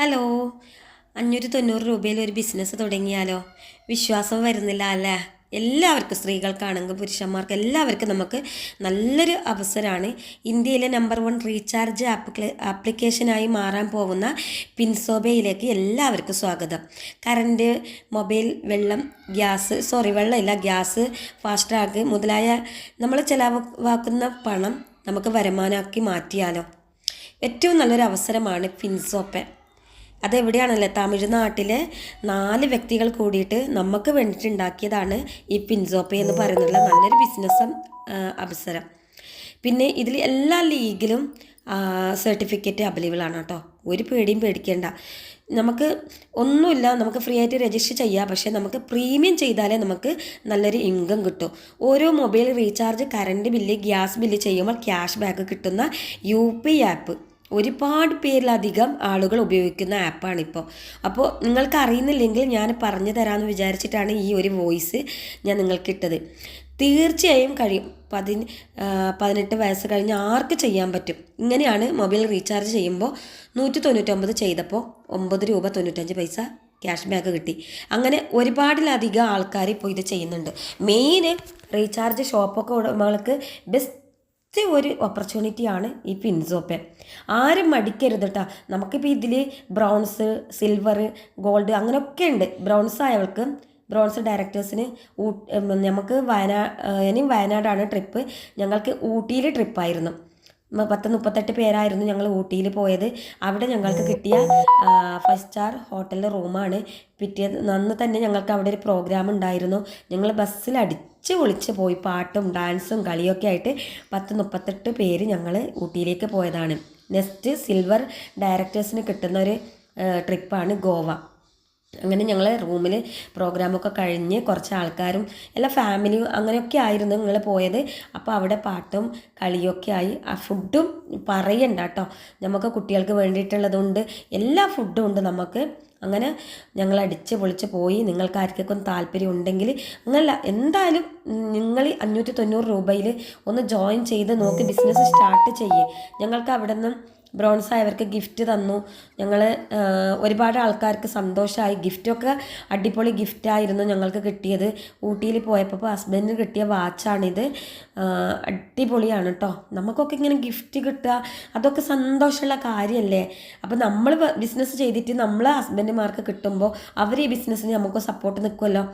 Hello. അഞ്ഞൂറ്റി തൊണ്ണൂറ് രൂപയിൽ ഒരു ബിസിനസ് തുടങ്ങിയാലോ? വിശ്വാസം വരുന്നില്ല അല്ലേ? എല്ലാവർക്കും സ്ത്രീകൾക്കാണെങ്കിൽ പുരുഷന്മാർക്ക് എല്ലാവർക്കും നമുക്ക് നല്ലൊരു അവസരമാണ്. ഇന്ത്യയിലെ നമ്പർ വൺ റീചാർജ് ആപ്ലിക്കേ ആപ്ലിക്കേഷനായി മാറാൻ പോകുന്ന പിൻസോബയിലേക്ക് എല്ലാവർക്കും സ്വാഗതം. കറണ്ട് മൊബൈൽ വെള്ളം ഗ്യാസ് സോറി വെള്ളമില്ല ഗ്യാസ് ഫാസ്ട്രാഗ് മുതലായ നമ്മൾ ചിലവാക്കുന്ന പണം നമുക്ക് വരുമാനമാക്കി മാറ്റിയാലോ? ഏറ്റവും നല്ലൊരു അവസരമാണ് ഫിൻസോപ്പെ അതെവിടെയാണല്ലേ? തമിഴ്നാട്ടിലെ നാല് വ്യക്തികൾ കൂടിയിട്ട് നമുക്ക് വേണ്ടിയിട്ട് ഉണ്ടാക്കിയതാണ് ഈ പിൻസോപ്പ എന്ന് പറയുന്നുള്ള നല്ലൊരു ബിസിനസ് അവസരം. പിന്നെ ഇതിൽ എല്ലാ ലീഗിലും സർട്ടിഫിക്കറ്റ് അവൈലബിൾ ആണ് കേട്ടോ. ഒരു പേടിയും പേടിക്കേണ്ട. നമുക്ക് ഒന്നുമില്ല നമുക്ക് ഫ്രീ ആയിട്ട് രജിസ്റ്റർ ചെയ്യാം. പക്ഷേ നമുക്ക് പ്രീമിയം ചെയ്താലേ നമുക്ക് നല്ലൊരു ഇൻകം കിട്ടും. ഓരോ mobile recharge current bill gas bill ചെയ്യുമ്പോൾ ക്യാഷ് ബാക്ക് കിട്ടുന്ന യു ആപ്പ്. ഒരുപാട് പേരിലധികം ആളുകൾ ഉപയോഗിക്കുന്ന ആപ്പാണിപ്പോൾ അപ്പോൾ നിങ്ങൾക്ക് അറിയുന്നില്ലെങ്കിൽ ഞാൻ പറഞ്ഞു തരാമെന്ന് വിചാരിച്ചിട്ടാണ് ഈ ഒരു വോയിസ് ഞാൻ നിങ്ങൾക്ക് ഇട്ടത്. തീർച്ചയായും കഴിയും. പതി പതിനെട്ട് വയസ്സ് കഴിഞ്ഞ് ആർക്ക് ചെയ്യാൻ പറ്റും? ഇങ്ങനെയാണ് മൊബൈൽ റീചാർജ് ചെയ്യുമ്പോൾ നൂറ്റി തൊണ്ണൂറ്റൊമ്പത് ചെയ്തപ്പോൾ ഒമ്പത് രൂപ തൊണ്ണൂറ്റഞ്ച് പൈസ ക്യാഷ് ബാക്ക് കിട്ടി. അങ്ങനെ ഒരുപാടിലധികം ആൾക്കാർ ഇപ്പോൾ ഇത് ചെയ്യുന്നുണ്ട്. മെയിൻ റീചാർജ് ഷോപ്പൊക്കെ ഉടമകൾക്ക് ബെസ്റ്റ് ബെസ്റ്റ് ഒരു ഓപ്പർച്യൂണിറ്റിയാണ് ഈ പിൻസോപ്പ് ആരും മടിക്കരുത് കേട്ടോ നമുക്കിപ്പോൾ ഇതിൽ ബ്രൗൺസ് സിൽവർ ഗോൾഡ് അങ്ങനെയൊക്കെ ഉണ്ട് ബ്രൗൺസ് ആയവൾക്ക് ബ്രോൺസ് ഡയറക്ടേഴ്സിന് നമുക്ക് വയനാ ഇനിയും വയനാടാണ് ട്രിപ്പ്. ഞങ്ങൾക്ക് ഊട്ടിയിൽ ട്രിപ്പായിരുന്നു. പത്ത് മുപ്പത്തെട്ട് പേരായിരുന്നു ഞങ്ങൾ ഊട്ടിയിൽ പോയത്. അവിടെ ഞങ്ങൾക്ക് കിട്ടിയ ഫൈവ് സ്റ്റാർ ഹോട്ടലിലെ റൂമാണ്. പിറ്റേ നന്ന് തന്നെ ഞങ്ങൾക്ക് അവിടെ ഒരു പ്രോഗ്രാം ഉണ്ടായിരുന്നു. ഞങ്ങൾ ബസ്സിൽ അടിച്ച് പൊളിച്ച് പോയി പാട്ടും ഡാൻസും കളിയൊക്കെ ആയിട്ട് പത്ത് മുപ്പത്തെട്ട് പേര് ഞങ്ങൾ ഊട്ടിയിലേക്ക് പോയതാണ്. നെക്സ്റ്റ് സിൽവർ ഡയറക്ടേഴ്സിന് കിട്ടുന്ന ഒരു ട്രിപ്പാണ് ഗോവ. അങ്ങനെ ഞങ്ങൾ റൂമിൽ പ്രോഗ്രാമൊക്കെ കഴിഞ്ഞ് കുറച്ച് ആൾക്കാരും എല്ലാ ഫാമിലിയും അങ്ങനെയൊക്കെ ആയിരുന്നു ഞങ്ങൾ പോയത്. അപ്പോൾ അവിടെ പാട്ടും കളിയൊക്കെ ആയി. ആ ഫുഡും പറയണ്ട കേട്ടോ നമുക്ക് കുട്ടികൾക്ക് വേണ്ടിയിട്ടുള്ളതുണ്ട്. എല്ലാ ഫുഡും ഉണ്ട് നമുക്ക്. അങ്ങനെ ഞങ്ങൾ അടിച്ച് പൊളിച്ച് പോയി. നിങ്ങൾക്ക് ആർക്കൊക്കെ താല്പര്യം ഉണ്ടെങ്കിൽ അങ്ങനല്ല എന്തായാലും നിങ്ങൾ അഞ്ഞൂറ്റി തൊണ്ണൂറ് രൂപയിൽ ഒന്ന് ജോയിൻ ചെയ്ത് നോക്കി ബിസിനസ് സ്റ്റാർട്ട് ചെയ്യേ. ഞങ്ങൾക്ക് അവിടെ നിന്നും ബ്രോൺസ് ആയവർക്ക് ഗിഫ്റ്റ് തന്നു. ഞങ്ങൾ ഒരുപാട് ആൾക്കാർക്ക് സന്തോഷമായി ഗിഫ്റ്റൊക്കെ അടിപൊളി ഗിഫ്റ്റായിരുന്നു ഞങ്ങൾക്ക് കിട്ടിയത്. ഊട്ടിയിൽ പോയപ്പോൾ ഹസ്ബൻഡിന് കിട്ടിയ വാച്ചാണിത്. അടിപൊളിയാണ് കേട്ടോ നമുക്കൊക്കെ ഇങ്ങനെ ഗിഫ്റ്റ് കിട്ടുക അതൊക്കെ സന്തോഷമുള്ള കാര്യമല്ലേ അപ്പോൾ നമ്മൾ ബിസിനസ് ചെയ്തിട്ട് നമ്മളെ ഹസ്ബൻഡുമാർക്ക് കിട്ടുമ്പോൾ അവർ ഈ ബിസിനസ്സിന് നമുക്ക് സപ്പോർട്ട് നിൽക്കുമല്ലോ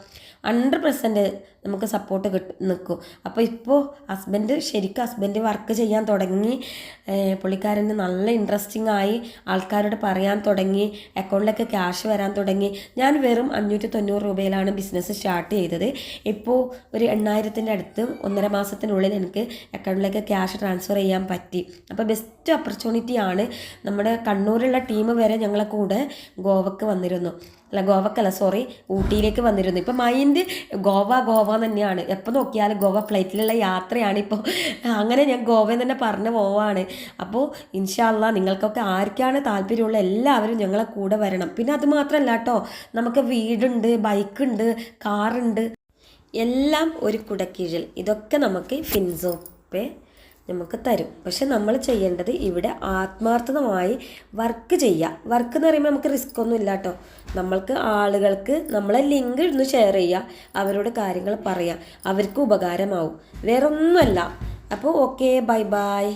ഹൺഡ്രഡ് പെർസെന്റ് നമുക്ക് സപ്പോർട്ട് കിട്ട് നിൽക്കും അപ്പോൾ ഇപ്പോൾ ഹസ്ബൻഡ് ശരിക്കും ഹസ്ബൻഡ് വർക്ക് ചെയ്യാൻ തുടങ്ങി. പുള്ളിക്കാരന് നല്ല ഇൻട്രസ്റ്റിംഗ് ആയി ആൾക്കാരോട് പറയാൻ തുടങ്ങി അക്കൗണ്ടിലൊക്കെ ക്യാഷ് വരാൻ തുടങ്ങി. ഞാൻ വെറും അഞ്ഞൂറ്റി തൊണ്ണൂറ് രൂപയിലാണ് ബിസിനസ് സ്റ്റാർട്ട് ചെയ്തത്. ഇപ്പോൾ ഒരു എണ്ണായിരത്തിന്റെ അടുത്ത് ഒന്നര മാസത്തിനുള്ളിൽ എനിക്ക് അക്കൗണ്ടിലേക്ക് ക്യാഷ് ട്രാൻസ്ഫർ ചെയ്യാൻ പറ്റി. അപ്പോൾ ബെസ്റ്റ് ഓപ്പർച്യൂണിറ്റി ആണ്. നമ്മുടെ കണ്ണൂരുള്ള ടീം വരെ ഞങ്ങളെ കൂടെ ഗോവക്ക് വന്നിരുന്നു. അല്ല ഗോവക്കല്ല സോറി ഊട്ടിയിലേക്ക് വന്നിരുന്നു. ഇപ്പം മൈൻഡ് ഗോവ ഗോവ തന്നെയാണ്. എപ്പോൾ നോക്കിയാലും ഗോവ ഫ്ലൈറ്റിലുള്ള യാത്രയാണ് ഇപ്പോൾ അങ്ങനെ ഞാൻ ഗോവയിൽ തന്നെ പറഞ്ഞു പോവാണ്. അപ്പോൾ ഇൻഷാല്ല നിങ്ങൾക്കൊക്കെ ആർക്കാണ് താല്പര്യമുള്ള എല്ലാവരും ഞങ്ങളെ കൂടെ വരണം. പിന്നെ അത് മാത്രമല്ല കേട്ടോ നമുക്ക് വീടുണ്ട് ബൈക്കുണ്ട് കാറുണ്ട്. എല്ലാം ഒരു കുടക്കീഴിൽ. ഇതൊക്കെ നമുക്ക് ഫിൻസോപ്പേ നമുക്ക് തരും. പക്ഷെ നമ്മൾ ചെയ്യേണ്ടത് ഇവിടെ ആത്മാർത്ഥമായി വർക്ക് ചെയ്യുക. വർക്ക് എന്ന് പറയുമ്പോൾ നമുക്ക് റിസ്ക് ഒന്നും ഇല്ല കേട്ടോ. നമ്മൾക്ക് ആളുകൾക്ക് നമ്മളെ ലിങ്ക് ഇന്ന് ഷെയർ ചെയ്യുക. അവരോട് കാര്യങ്ങൾ പറയുക അവർക്ക് ഉപകാരമാവും. വേറൊന്നുമല്ല. അപ്പോൾ ഓക്കെ ബൈ ബൈ